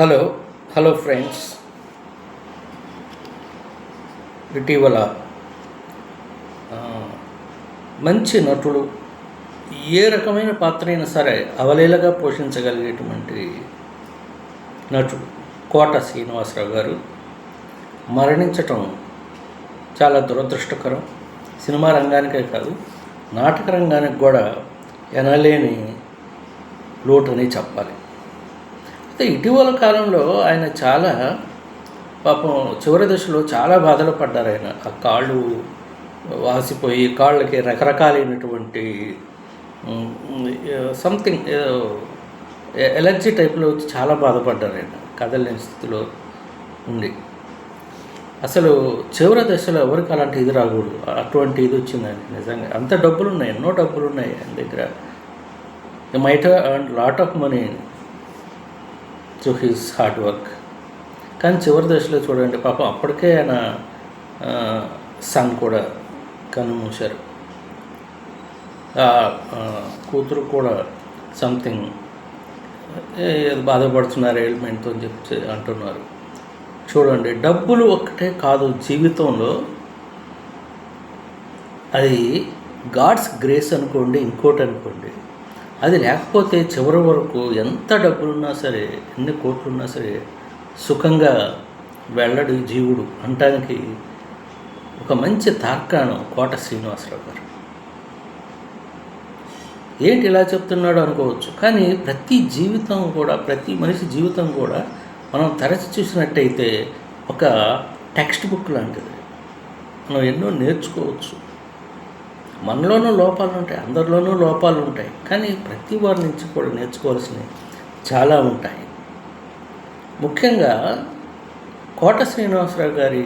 Hello hello friends. ఇటీవల మంచి నటుడు ఏ రకమైన పాత్ర అయినా సరే అవలేలగా పోషించగలిగేటువంటి నటుడు కోట శ్రీనివాసరావు గారు మరణించటం చాలా దురదృష్టకరం. సినిమా రంగానికే కాదు నాటక రంగానికి కూడా ఎనలేని లోటని చెప్పాలి. అయితే ఇటీవల కాలంలో ఆయన చాలా పాపం చివరి దశలో చాలా బాధలు పడ్డారు ఆయన. ఆ కాళ్ళు వాసిపోయి కాళ్ళకి రకరకాలైనటువంటి సంథింగ్ ఎలర్జీ టైప్లో వచ్చి చాలా బాధపడ్డారు ఆయన. కదలేని స్థితిలో ఉండి. అసలు చివరి దశలో ఎవరికి అలాంటి ఇది రాకూడదు. అటువంటి ఇది వచ్చిందని నిజంగా. అంత డబ్బులు ఉన్నాయి ఎన్నో డబ్బులు ఉన్నాయి ఆయన దగ్గర. Might and lot of money through his hard work కానీ చివరి దశలో చూడండి పాపం అప్పటికే ఆయన సన్ కూడా కన్నుమూశారు ఆ, కూతురు కూడా సంథింగ్ బాధపడుతున్నారు ఎలిమెంట్తో అని చెప్పి అంటున్నారు. చూడండి డబ్బులు ఒక్కటే కాదు జీవితంలో అది గాడ్స్ గ్రేస్ అనుకోండి ఇంకోటి అనుకోండి అది లేకపోతే చివరి వరకు ఎంత డబ్బులున్నా సరే ఎన్ని కోట్లున్నా సరే సుఖంగా వెళ్ళడు జీవుడు అనటానికి ఒక మంచి తార్కాణం కోట శ్రీనివాసరావు గారు. ఏంటి ఇలా చెప్తున్నాడు అనుకోవచ్చు కానీ ప్రతి జీవితం కూడా ప్రతి మనిషి జీవితం కూడా మనం తరచి చూసినట్టయితే ఒక టెక్స్ట్ బుక్ లాంటిది. మనం ఎన్నో నేర్చుకోవచ్చు. మనలోనూ లోపాలు ఉంటాయి అందరిలోనూ లోపాలు ఉంటాయి కానీ ప్రతి వారి నుంచి కూడా నేర్చుకోవాల్సినవి చాలా ఉంటాయి. ముఖ్యంగా కోట శ్రీనివాసరావు గారి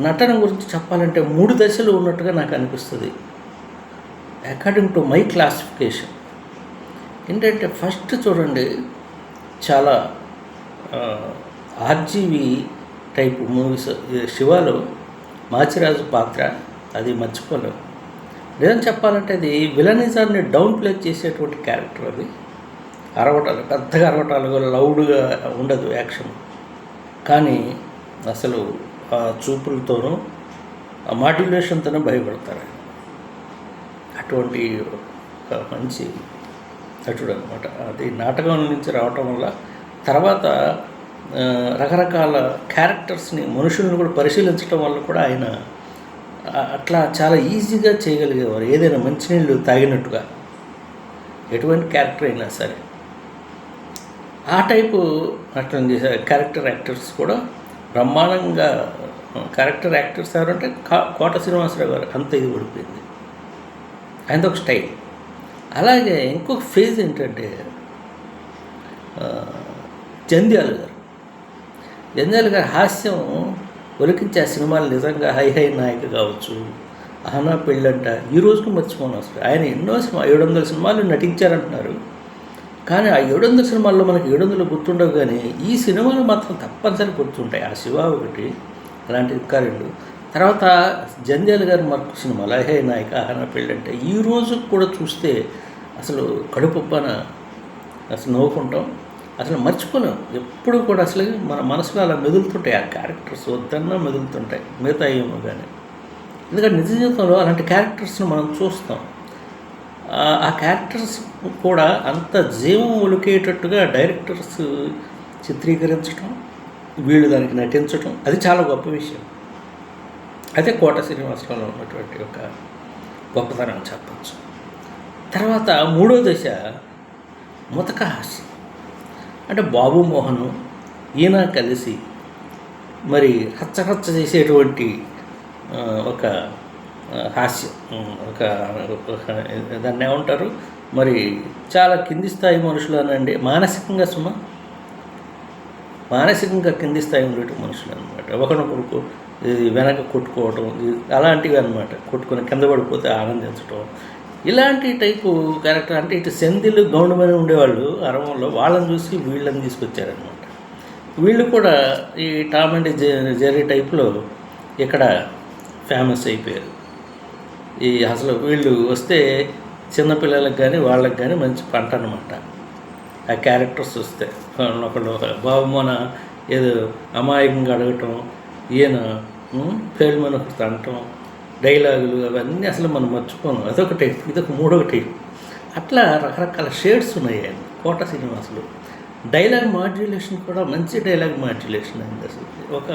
నటన గురించి చెప్పాలంటే మూడు దశలు ఉన్నట్టుగా నాకు అనిపిస్తుంది. అకార్డింగ్ టు మై క్లాసిఫికేషన్ ఏంటంటే ఫస్ట్ చూడండి చాలా ఆర్జీవి టైప్ మూవీస్ శివాలో మాచిరాజు పాత్ర అది మర్చిపోలేము నిజం చెప్పాలంటే అది విలనిజాన్ని డౌన్ ప్లే చేసేటువంటి క్యారెక్టర్ అది. అరవటాలు పెద్దగా అరవటాలు లౌడ్గా ఉండదు యాక్షన్. కానీ అసలు ఆ చూపులతోనూ ఆ మాడ్యులేషన్తోనే భయపడతారు. అటువంటి ఒక మంచి నటుడు అనమాట అది నాటకం నుంచి రావటం వల్ల తర్వాత రకరకాల క్యారెక్టర్స్ని మనుషుల్ని కూడా పరిశీలించడం వల్ల కూడా ఆయన అట్లా చాలా ఈజీగా చేయగలిగేవారు. ఏదైనా మంచినీళ్ళు తాగినట్టుగా. ఎటువంటి క్యారెక్టర్ అయినా సరే. ఆ టైపు నటన చేసే క్యారెక్టర్ యాక్టర్స్ కూడా బ్రహ్మాండంగా క్యారెక్టర్ యాక్టర్స్ ఎవరంటే కా- కోట శ్రీనివాసరావు గారు. అంత ఇది పడిపోయింది ఆయనది ఒక స్టైల్. అలాగే ఇంకొక ఫేజ్ ఏంటంటే జంధ్యాల గారు. జంధ్యాల గారి హాస్యం ఒలికించే ఆ సినిమాలు నిజంగా హై హై నాయక కావచ్చు. ఆనా పెళ్ళంట. ఈ రోజుకు మర్చిపోను అసలు. ఆయన ఎన్నో సినిమా ఏడు వందల సినిమాలు నటించారంటున్నారు. కానీ ఆ ఏడు వందల సినిమాల్లో మనకి ఏడు వందలు గుర్తుండవు కానీ ఈ సినిమాలు మాత్రం తప్పనిసరి గుర్తుంటాయి. ఆ శివ ఒకటి అలాంటి ఇంకా రెండు. తర్వాత జంధ్యాల గారి మరొక సినిమా లహే నాయక ఆహనా పెళ్ళంటే. ఈ రోజు కూడా చూస్తే అసలు కడుపుప్పన అసలు నవ్వుకుంటాం. అసలు మర్చిపోలేం. ఎప్పుడు కూడా అసలు మన మనసులో అలా మెదులుతుంటాయి ఆ క్యారెక్టర్స్ వద్దన్నా మెదులుతుంటాయి మిగతా ఏమో కానీ ఎందుకంటే నిజ జీవితంలో అలాంటి క్యారెక్టర్స్ని మనం చూస్తాం. ఆ- క్యారెక్టర్స్ కూడా అంత జీవం ఒలికేటట్టుగా డైరెక్టర్స్ చిత్రీకరించడం వీళ్ళు దానికి నటించడం అది చాలా గొప్ప విషయం. అదే కోట శ్రీనివాసరావులో ఉన్నటువంటి ఒక గొప్పతనం చెప్పచ్చు. తర్వాత మూడో దశ ముతక హాస్యం. అంటే బాబు మోహను ఈయన కలిసి మరి హచ్చహచ్చ చేసేటువంటి ఒక హాస్య హాస్యం ఒక ఒక దాన్ని ఏమంటారు? మరి చాలా కింది స్థాయి మనుషులనండి. మానసికంగా సుమ మానసికంగా కింది స్థాయి ఉండేటి మనుషులు అనమాట ఒకరినొకరికి ఇది వెనక కొట్టుకోవడం ఇది అలాంటివి అనమాట కొట్టుకుని కింద పడిపోతే ఆనందించడం ఇలాంటి టైపు క్యారెక్టర్ అంటే ఇటు సెంధిలు గౌండమని ఉండేవాళ్ళు అరవంలో వాళ్ళని చూసి వీళ్ళని తీసుకొచ్చారనమాట వీళ్ళు కూడా ఈ టామ్ అండ్ జెర్రీ టైప్లో ఇక్కడ ఫేమస్ అయిపోయారు. ఈ అసలు వీళ్ళు వస్తే చిన్నపిల్లలకు కానీ వాళ్ళకి కానీ మంచి పంట అనమాట ఆ క్యారెక్టర్స్ వస్తే. ఒకళ్ళు బాబుమోన ఏదో అమాయకంగా అడగటం ఈయన ఫెయిల్మన్ ఒకటి అనటం డైలాగులు అవన్నీ అసలు మనం మర్చిపోను అదొక టైప్ ఇదొక మూడవ టైప్. అట్లా రకరకాల షేడ్స్ ఉన్నాయి ఆయన కోట సినిమాస్లో డైలాగ్ మాడ్యులేషన్ కూడా మంచి డైలాగ్ మాడ్యులేషన్ అయింది అసలు. ఒక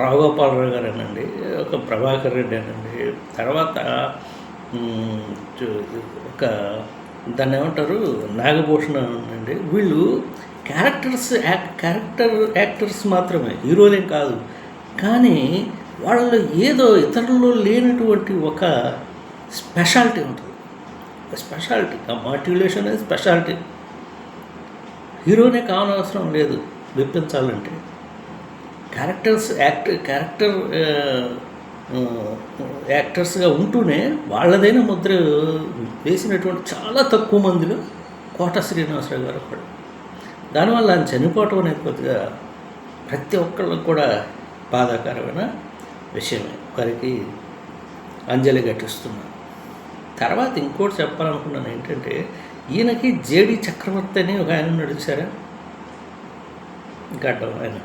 రాఘోపాలరావు గారు అనండి ఒక ప్రభాకర్ రెడ్డి అనండి తర్వాత ఒక దాన్ని ఏమంటారు నాగభూషణ అండి. వీళ్ళు క్యారెక్టర్స్ క్యారెక్టర్ యాక్టర్స్ మాత్రమే హీరోలేం కాదు. కానీ వాళ్ళలో ఏదో ఇతరుల్లో లేనటువంటి ఒక స్పెషాలిటీ ఉంటుంది. స్పెషాలిటీ ఆ మాట్యులేషన్ అనేది స్పెషాలిటీ. హీరోనే కావనవసరం లేదు మెప్పించాలంటే. క్యారెక్టర్స్ యాక్టర్ క్యారెక్టర్ యాక్టర్స్గా ఉంటూనే వాళ్ళదైన ముద్ర వేసినటువంటి చాలా తక్కువ మందిలో కోట శ్రీనివాసరావు గారు ఒకడు దానివల్ల ఆయన చనిపోవటం అనేది కొద్దిగా ప్రతి ఒక్కళ్ళకు కూడా బాధాకరమైన? విషయమే. వారికి అంజలి ఘటిస్తున్నాను తర్వాత ఇంకోటి చెప్పాలనుకున్నాను ఏంటంటే ఈయనకి జేడి చక్రవర్తి అని ఒక ఆయన నడిచారా గడ్డం ఆయన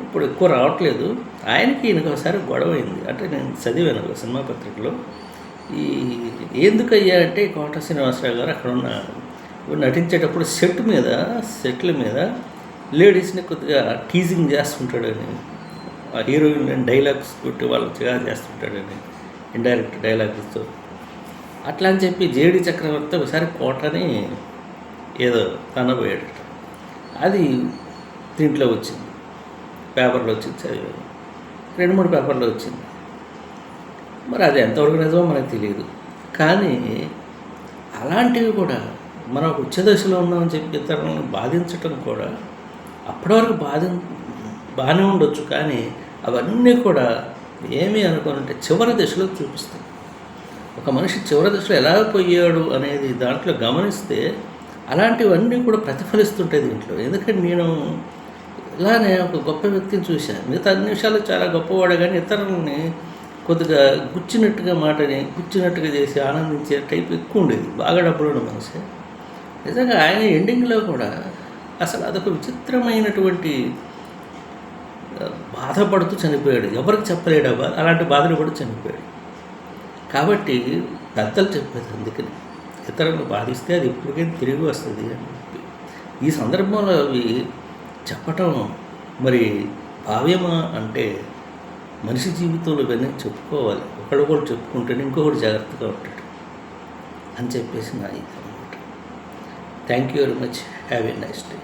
ఇప్పుడు ఎక్కువ రావట్లేదు. ఆయనకి ఈయనకి ఒకసారి గొడవ అయింది. అంటే నేను చదివాను ఒక సినిమా పత్రికలో. ఈ ఎందుకు అంటే కోట శ్రీనివాసరావు గారు అక్కడ ఉన్న నటించేటప్పుడు సెట్ మీద సెట్ల మీద లేడీస్ని కొద్దిగా టీజింగ్ చేస్తుంటాడని ఆ హీరోయిన్ డైలాగ్స్ కొట్టి వాళ్ళు చిగా చేస్తుంటాడని ఇండైరెక్ట్ డైలాగ్స్తో అట్లా అని చెప్పి జేడి చక్రవర్తి ఒకసారి కోటని ఏదో తనబోయాడట. అది దీంట్లో వచ్చింది. పేపర్లో వచ్చింది చదివాను రెండు మూడు పేపర్లో వచ్చింది. మరి అది ఎంతవరకు నిజమో మనకు తెలియదు. కానీ అలాంటివి కూడా మనం ఒక ఉచ్చ దశలో ఉన్నామని చెప్పి ఇతరులను బాధించటం కూడా అప్పటివరకు బాధి బాగానే ఉండొచ్చు. కానీ అవన్నీ కూడా ఏమీ అనుకోనంటే చివరి దశలో చూపిస్తాయి. ఒక మనిషి చివరి దశలో ఎలా పోయాడు అనేది దాంట్లో గమనిస్తే అలాంటివన్నీ కూడా ప్రతిఫలిస్తుంటాయి దీంట్లో. ఎందుకంటే నేను ఇలానే ఒక గొప్ప వ్యక్తిని చూశాను. మిగతా అన్ని విషయాలు చాలా గొప్పవాడే కానీ ఇతరులని కొద్దిగా గుచ్చినట్టుగా మాటని గుచ్చినట్టుగా చేసి ఆనందించే టైప్ ఎక్కువ ఉండేది. బాగా డబ్బులు ఉన్న మనిషి. నిజంగా ఆయన ఎండింగ్లో కూడా అసలు అదొక విచిత్రమైనటువంటి బాధపడుతూ చనిపోయాడు. ఎవరికి చెప్పలేడు ఆ బాధ అలాంటి బాధలు కూడా చనిపోయాడు. కాబట్టి పెద్దలు చెప్పేది అందుకని. ఇతరులను బాధిస్తే అది ఇప్పటికైనా తిరిగి వస్తుంది అని చెప్పి. ఈ సందర్భంలో అవి చెప్పటం మరి భావ్యమా అంటే మనిషి జీవితంలో ఇవన్నీ చెప్పుకోవాలి. ఒకడొకడు చెప్పుకుంటేనే ఇంకొకటి జాగ్రత్తగా ఉంటాడు అని చెప్పేసి నా ఇది అనమాట thank you very much have a nice day